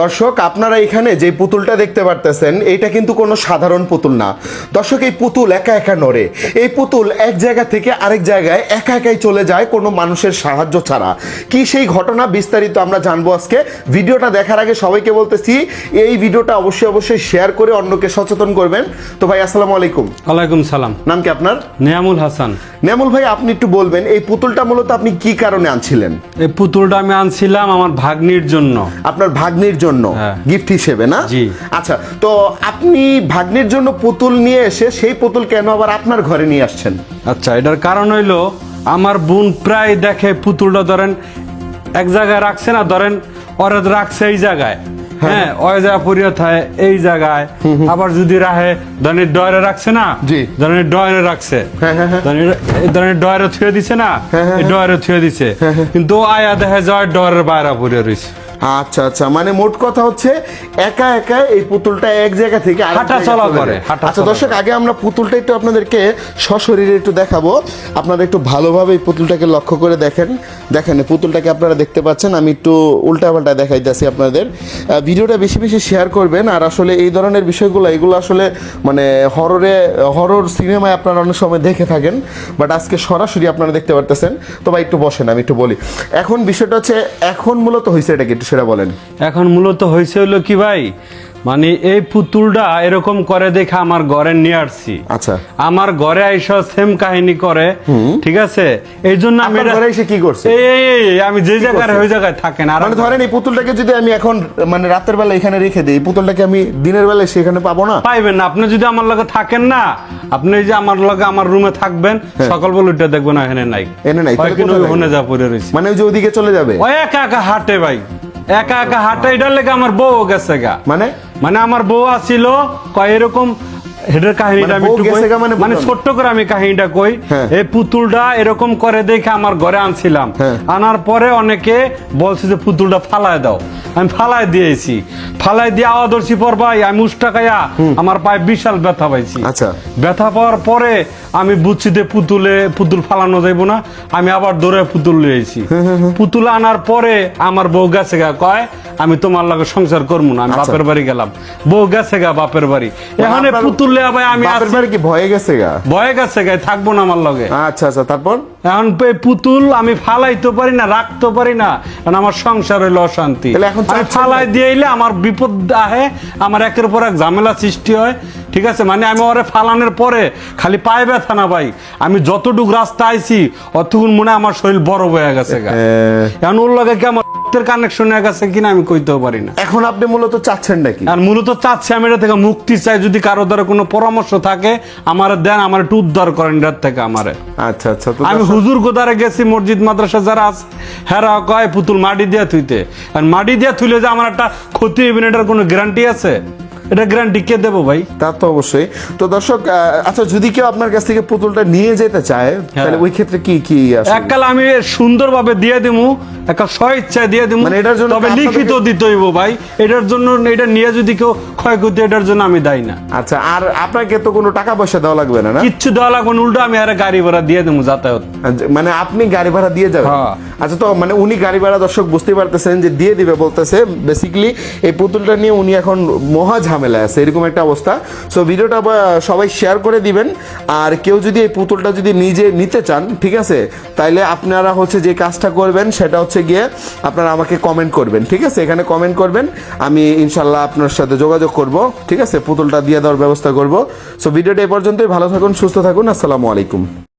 দর্শক আপনারা এখানে যে পুতুলটা দেখতে পারতেছেন এটা কিন্তু কোনো সাধারণ পুতুল না। দর্শক এই পুতুল একা একা নড়ে। এই পুতুল এক জায়গা থেকে আরেক জায়গায় একা একাই চলে যায় কোনো মানুষের সাহায্য ছাড়া। কি সেই ঘটনা বিস্তারিত আমরা জানব আজকে? ভিডিওটা দেখার আগে সবাইকে বলতেছি এই ভিডিওটা অবশ্যই অবশ্যই শেয়ার করে অন্যকে সচেতন করবেন। তো ভাই আসসালামু আলাইকুম। ওয়ালাইকুম সালাম। নাম কি আপনার? নিয়ামুল হাসান। নেমুল ভাই আপনি একটু বলবেন এই পুতুলটা মূলত আপনি কি কারণে আনছিলেন? এই পুতুলটা আমি আনছিলাম আমার ভাগ্নির জন্য। আপনার ভাগ্নির জন্য হ্যাঁ। গিফট হিসেবে না? আচ্ছা তো আপনি ভাগ্নির জন্য পুতুল নিয়ে এসে সেই পুতুল কেন আবার আপনার ঘরে নিয়ে আসছেন? আচ্ছা এটার কারণ হইল আমার বোন প্রায় দেখে পুতুলটা ধরেন এক জায়গায় রাখছে না ধরেন ওরা রাখছে এই জায়গায়। হ্যাঁ। ওই জায়গা পরিয়া থাকে এই জায়গায়। আবার যদি রাহে ধরেন ডয়ারে রাখছে না। ধরেন ডয়ারে রাখছে। হ্যাঁ, হ্যাঁ, হ্যাঁ। ধরেন ডয়ারে থুয়ে দিছে না এই থুয়ে দিছে। কিন্তু আয়া দেখে যায় ডয়ারের বাইরে পরিয়া রয়েছে আচ্ছা আচ্ছা মানে মোট কথা হচ্ছে একা একা এই পুতুলটা এক জায়গা থেকে আরেক হাঁটা চলা করে, আচ্ছা দর্শক আগে আমরা পুতুলটা একটু আপনাদেরকে সশরীরে একটু দেখাবো। আপনারা একটু ভালোভাবে এই পুতুলটাকে লক্ষ্য করে দেখেন। দেখেন পুতুলটাকে আপনারা দেখতে পাচ্ছেন। আমি একটু উল্টা উল্টাপাল্টা দেখাইতেছি আপনাদের। ভিডিওটা বেশি বেশি শেয়ার করবেন। আর আসলে এই ধরনের বিষয়গুলো এগুলো আসলে মানে হররে হরর সিনেমায় আপনারা অনেক সময় দেখে থাকেন। বাট আজকে সরাসরি আপনারা দেখতে পারতেছেন। তো ভাই একটু বসেন আমি একটু বলি। এখন বিষয়টা হচ্ছে এখন মূলত হয়েছে এটাকে একটু সেটা বলেন। এখন মূলত হয়েছে হলো কি ভাই? মানে এই পুতুলটা এরকম করে দেখে আমার ঘরে নিয়ে আসছি। আচ্ছা। আমার ঘরে আইসা সেম কাহিনী করে ঠিক আছে? এই জন্য আমি ঘরে এসে কি করছে? এই, আমি যে জায়গায় ওই জায়গায় থাকেন আর মানে ধরেন এই পুতুলটাকে যদি আমি এখন মানে রাতের বেলা এখানে রেখে দিই পুতুলটাকে আমি দিনের বেলা সেখানে পাবো না? পাইবেন না। আপনি যদি আমার লগে থাকেন না আপনি যে আমার লগে আমার রুমে থাকবেন সকাল বেলা উঠে দেখবেন না, এখানে নাই। হ্যাঁ। এনে নাই, হয় ওখানে যা পড়ে রয়েছে। মানে ওই যে ওদিকে চলে যাবে? ওই একা একা হাঁটে ভাই। একা একা হাঁটে এটার লেগে আমার বউ গেছে গা। মানে? মানে আমার বউ আসিল কয় এরকম হেডের কাহিনীটা মানে আমি একটু মানে মানে ছোট্ট করে আমি কাহিনীটা কই। হ্যাঁ। এই পুতুলটা এরকম করে দেখে আমার ঘরে আনছিলাম। হ্যাঁ। আনার পরে অনেকে বলছে যে পুতুলটা ফালায় দাও। আমি ফালায় দিয়েছি। দিয়ে আওয়া ধরছি পর ভাই আমি আমার পায়ে বিশাল ব্যথা পাইছি। আচ্ছা। ব্যথা পাওয়ার পরে আমি বুঝছি যে পুতুলে পুতুল ফালানো যাইব না। আমি আবার দৌড়ে পুতুল নিয়েছি পুতুল আনার পরে আমার বউ গেছে কয় আমি তোমার লগে সংসার করব না আমি আচ্ছা। বাপের বাড়ি গেলাম। বউ গেছে গা বাপের বাড়ি। এখানে পুতুল ভাই আমি বাপের বাড়ি কি ভয়ে গেছে গা? ভয়ে গেছে গা থাকব না আমার লগে। আচ্ছা আচ্ছা তারপর? এখন পুতুল আমি ফালাইতে পারি না রাখতে পারি না। কারণ আমার সংসার হইল অশান্তি। আমি ফালাই? দিয়ে আমার বিপদ আহে আমার একের পর এক ঝামেলা সৃষ্টি হয়। ঠিক আছে? মানে আমি ওরে ফালানোর পরে খালি পায়ে ব্যথা না ভাই। আমি যতটুক রাস্তা আইছি অতক্ষণ মনে আমার শরীর বড় হয়ে গেছে গা। এখন ওর লগে কি আমার কানেকশন হয়ে গেছে কিনা আমি কইতেও পারি না। এখন আপনি মূলত চাচ্ছেন নাকি? আর মূলত চাচ্ছি আমি এটা থেকে মুক্তি চাই যদি কারও দ্বারা কোনো পরামর্শ থাকে আমার দেন আমার একটু উদ্ধার করেন এটার থেকে আমারে। আচ্ছা আচ্ছা তো আমি হুজুর গোদারে গেছি মসজিদ মাদ্রাসা যারা আছে হেরা কয় পুতুল মাটি দিয়া থুইতে। আর মাটি দিয়া থুইলে যে আমার একটা ক্ষতি হইবে না, এটার কোনো গ্যারান্টি আছে? এটা গ্যারান্টি কে দেবো ভাই? তা তো অবশ্যই। তো দর্শক আচ্ছা যদি কেউ আপনার কাছ থেকে পুতুলটা নিয়ে যেতে চায় তাহলে ওই ক্ষেত্রে কি কি? এককাল আমি সুন্দরভাবে দিয়ে দিমু একটা দিয়ে দিমু। মানে এটার জন্য তবে লিখিত আপনাদেরকে- দিতে হইব ভাই। এটার জন্য এটা নিয়ে যদি কেউ ক্ষয়ক্ষতি এটার জন্য আমি দায়ী না। আচ্ছা আর আপনাকে তো কোনো টাকা পয়সা দেওয়া লাগবে না না? কিচ্ছু দেওয়া লাগবে না, উল্টো আমি আর গাড়ি ভাড়া দিয়ে দেবো যাতায়াত। আচ্ছা, মানে আপনি গাড়ি ভাড়া দিয়ে যাবেন? হ্যাঁ। আচ্ছা তো মানে উনি গাড়ি ভাড়া দর্শক বুঝতে পারতেছেন যে দিয়ে দিবে বলতেছে বেসিক্যালি এই পুতুলটা নিয়ে উনি এখন মহা ঝামেলা আছে এরকম একটা অবস্থা। সো ভিডিওটা সবাই শেয়ার করে দিবেন। আর কেউ যদি এই পুতুলটা যদি নিজে নিতে চান ঠিক আছে? তাইলে আপনারা হচ্ছে যে কাজটা করবেন সেটা হচ্ছে গিয়ে আপনারা আমাকে কমেন্ট করবেন, ঠিক আছে? এখানে কমেন্ট করবেন, আমি ইনশাল্লাহ আপনার সাথে যোগাযোগ করব, ঠিক আছে? পুতুলটা দিয়ে দেওয়ার ব্যবস্থা করব। সো ভিডিওটা এ পর্যন্তই, ভালো থাকুন, সুস্থ থাকুন, আসসালামু আলাইকুম।